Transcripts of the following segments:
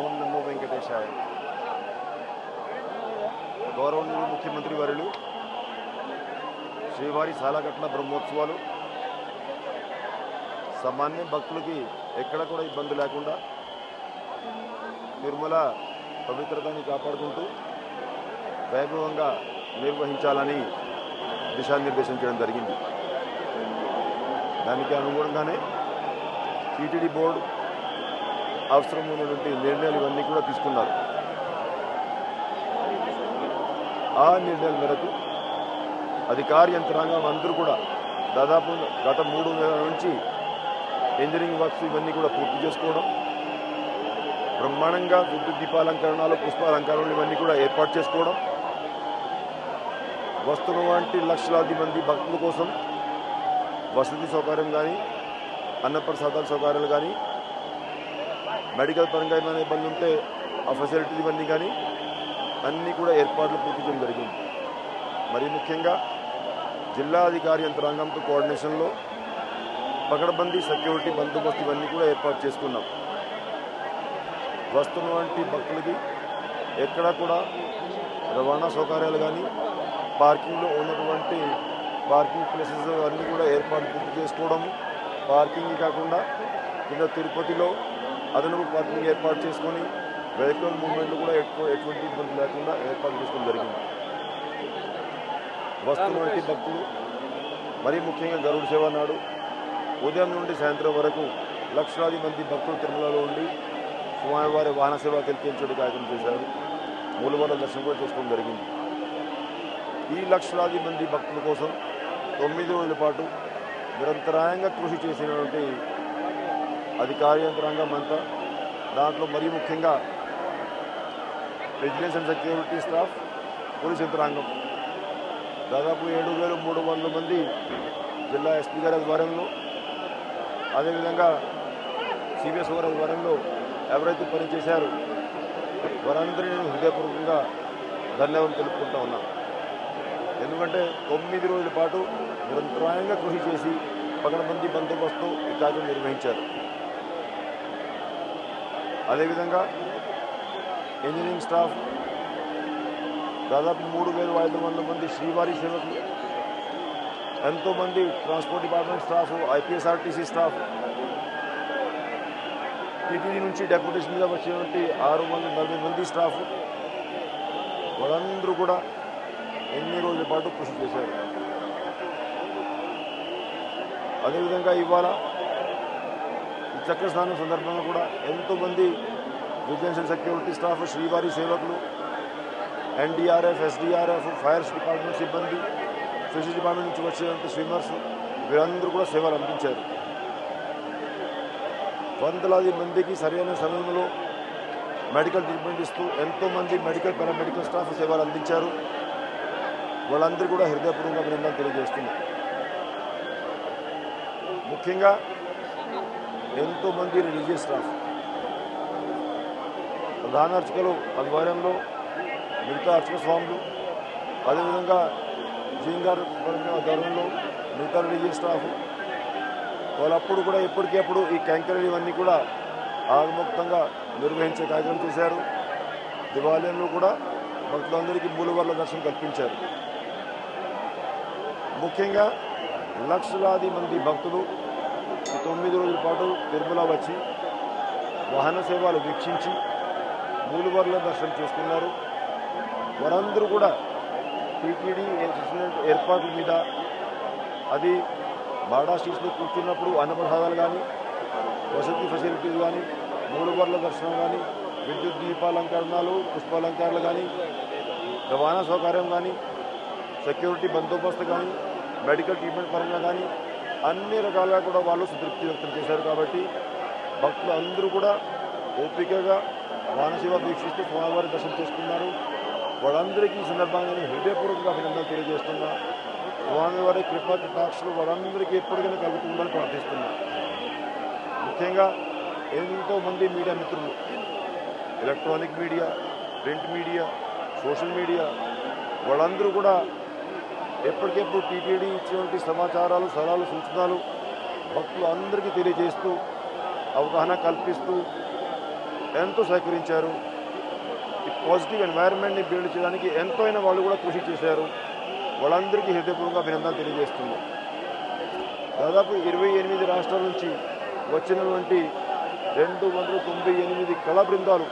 ఓం నమో వెంకటేశాయ. గౌరవనీయులు ముఖ్యమంత్రి వారులు శ్రీవారి సాలగట్ల బ్రహ్మోత్సవాలు. సామాన్య భక్తులకి ఎక్కడ కూడా ఇబ్బంది లేకుండా నిర్మల పవిత్రతని కాపాడుకుంటూ వైభవంగా నిర్వహించాలని దిశానిర్దేశం చేయడం జరిగింది. దానికి అనుగుణంగానే టీటీడీ బోర్డు అవసరం ఉన్నటువంటి నిర్ణయాలు ఇవన్నీ కూడా తీసుకున్నారు. ఆ నిర్ణయాల మేరకు అధికార యంత్రాంగం అందరూ కూడా దాదాపు గత మూడు నెలల నుంచి ఇంజనీరింగ్ వర్క్స్ ఇవన్నీ కూడా పూర్తి చేసుకోవడం బ్రహ్మాండంగా విద్యుత్ దీపాలంకరణలు పుష్పాలంకరణలు ఇవన్నీ కూడా ఏర్పాటు చేసుకోవడం వస్తున్న వంటి లక్షలాది మంది భక్తుల కోసం వసతి సౌకర్యం కానీ అన్నప్రసాదాల సౌకర్యాలు కానీ మెడికల్ పరంగా ఏమైనా ఇబ్బంది ఉంటే ఆ ఫెసిలిటీస్ ఇవన్నీ కానీ అన్నీ కూడా ఏర్పాట్లు పూర్తి చేయడం జరిగింది. మరి ముఖ్యంగా జిల్లా అధికారి యంత్రాంగంతో కోఆర్డినేషన్లో పకడబందీ సెక్యూరిటీ బందోబస్తు ఇవన్నీ కూడా ఏర్పాటు చేసుకున్నాం. వస్తున్నటువంటి భక్తులకి ఎక్కడా కూడా రవాణా సౌకర్యాలు కానీ పార్కింగ్లో ఉన్నటువంటి పార్కింగ్ ప్లేసెస్ అన్నీ కూడా ఏర్పాటు పూర్తి చేసుకోవడం పార్కింగ్ కాకుండా కింద తిరుపతిలో అదనపు పార్కింగ్ ఏర్పాటు చేసుకొని వెహికల్ మూవ్మెంట్లు కూడా ఎక్కువ ఎటువంటి ఇబ్బంది లేకుండా ఏర్పాటు చేసుకోవడం జరిగింది. వస్తున్నటువంటి భక్తులు మరీ ముఖ్యంగా గరుడు సేవ నాడు ఉదయం నుండి సాయంత్రం వరకు లక్షలాది మంది భక్తులు తిరుమలలో ఉండి స్వామివారి వాహన సేవ తెలిపించడానికి కార్యక్రమం చేశారు. మూలవాళ్ళ దర్శనం కూడా చేసుకోవడం జరిగింది. ఈ లక్షలాది మంది భక్తుల కోసం తొమ్మిది రోజుల పాటు నిరంతరాయంగా కృషి చేసినటువంటి అధికార యంత్రాంగం అంతా. దాంట్లో మరీ ముఖ్యంగా vigilance and security staff police యంత్రాంగం. దాదాపు ఏడు వేల మూడు వందల మంది జిల్లా ఎస్పీ గారి ఆధ్వర్యంలో అదేవిధంగా సిబిఎస్ గారి ఆధ్వర్యంలో ఎవరైతే పనిచేశారో వారందరినీ నేను హృదయపూర్వకంగా ధన్యవాదాలు తెలుపుకుంటా ఉన్నా. ఎందుకంటే తొమ్మిది రోజుల పాటు నిరంతరాయంగా కృషి చేసి పగడబందీ బందోబస్తు ఈ కార్యక్రమం నిర్వహించారు. అదేవిధంగా ఇంజనీరింగ్ స్టాఫ్ దాదాపు మూడు వేల ఐదు వందల మంది శ్రీవారి సేవకులు ఎంతోమంది transport department staff APSRTC staff TTD నుంచి డెప్యుటేషన్ మీద వచ్చినటువంటి ఆరు వందల నలభై మంది స్టాఫ్ వాళ్ళందరూ కూడా ఎన్ని రోజుల పాటు కృషి చేశారు. అదేవిధంగా ఇవాళ చక్ర స్నానం సందర్భంగా కూడా ఎంతోమంది రెసిడెన్షియల్ సెక్యూరిటీ స్టాఫ్ శ్రీవారి సేవకులు ఎన్డీఆర్ఎఫ్ ఎస్డీఆర్ఎఫ్ ఫైర్ డిపార్ట్మెంట్ సిబ్బంది ఫిషరీస్ డిపార్ట్మెంట్ నుంచి వచ్చేటువంటి స్విమ్మర్స్ వీరందరూ కూడా సేవలు అందించారు. వందలాది మందికి సరైన సమయంలో మెడికల్ ట్రీట్మెంట్ ఇస్తూ ఎంతోమంది మెడికల్ పారామెడికల్ స్టాఫ్ సేవలు అందించారు. వాళ్ళందరూ కూడా హృదయపూర్వక అభినందనలు తెలియజేస్తున్నారు ముఖ్యంగా ఎంతోమంది రిలీజియస్ స్టాఫ్ ప్రధాన అర్చకులు ఆధ్వర్యంలో మిగతా అర్చక స్వాములు అదేవిధంగా జీంగార్ ఆధ్వర్యంలో మిగతా రిలీజియస్ స్టాఫ్. వాళ్ళప్పుడు కూడా ఎప్పటికప్పుడు ఈ క్యాంకరీలు ఇవన్నీ కూడా ఆగముక్తంగా నిర్వహించే కార్యక్రమం చేశారు. దివాలయంలో కూడా భక్తులందరికీ మూలవర్ల దర్శనం కల్పించారు. ముఖ్యంగా లక్షలాది మంది భక్తులు ఈ తొమ్మిది రోజుల పాటు తిరుమల వచ్చి వాహన సేవలు వీక్షించి మూలువర్ల దర్శనం చేసుకున్నారు. వారందరూ కూడా టీటీడీ ఏర్పాట్ల మీద అది బాడా సీట్స్లో కూర్చున్నప్పుడు అన్నప్రసాదాలు కానీ వసతి ఫెసిలిటీస్ కానీ మూలువర్ల దర్శనం కానీ విద్యుత్ దీపాలంకరణలు పుష్పాలంకరణలు కానీ రవాణా సౌకర్యం కానీ సెక్యూరిటీ బందోబస్తు కానీ మెడికల్ ట్రీట్మెంట్ పరంగా కానీ అన్ని రకాలుగా కూడా వాళ్ళు సంతృప్తి వ్యక్తం చేశారు కాబట్టి భక్తులు అందరూ కూడా ఓపికగా వానసేవ వీక్షిస్తూ స్వామివారి దర్శనం చేసుకున్నారు. వాళ్ళందరికీ ఈ సందర్భంగా నేను హృదయపూర్వకంగా అభినందనలు తెలియజేస్తున్నా. స్వామివారి కృపా కటాక్షలు వాళ్ళందరికీ ఎప్పటికైనా కలుగుతుందని ప్రార్థిస్తున్నా. ముఖ్యంగా ఎంతో మంది మీడియా మిత్రులు. Electronic media print media social media వాళ్ళందరూ కూడా ఎప్పటికెప్పుడు టీటీడీ ఇచ్చినటువంటి సమాచారాలు సలహాలు సూచనలు భక్తులు అందరికీ తెలియజేస్తూ అవగాహన కల్పిస్తూ ఎంతో సహకరించారు. ఈ పాజిటివ్ ఎన్వైరన్మెంట్ని బిల్డ్ చేయడానికి ఎంతో అయిన వాళ్ళు కూడా కృషి చేశారు. వాళ్ళందరికీ హృదయపూర్వక అభినందనలు తెలియజేస్తుంది దాదాపు ఇరవై ఎనిమిది రాష్ట్రాల నుంచి వచ్చినటువంటి రెండు వందల తొంభై ఎనిమిది కళా బృందాలు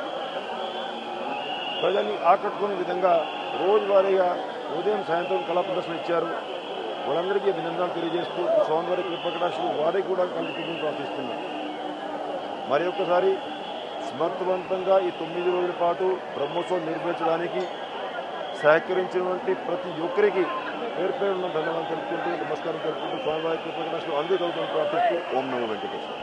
ప్రజల్ని ఆకట్టుకునే విధంగా రోజువారీగా ఉదయం సాయంత్రం కళా ప్రదర్శన ఇచ్చారు. వాళ్ళందరికీ అభినందనలు తెలియజేస్తూ స్వామివారి కృపకటాశులు వారికి కూడా కలిపి ప్రార్థిస్తున్నాం. మరి ఒక్కసారి సమర్థవంతంగా ఈ తొమ్మిది రోజుల పాటు బ్రహ్మోత్సవం నిర్వహించడానికి సహకరించినటువంటి ప్రతి ఒక్కరికి పేరు పేరు ధన్యవాదాలు తెలుపుకుంటూ నమస్కారం తెలుపుకుంటూ స్వామివారి కృపకటాశులు అందరూ కలుగుతామని ప్రార్థిస్తూ ఓం నమో వెంకటేశ్వర.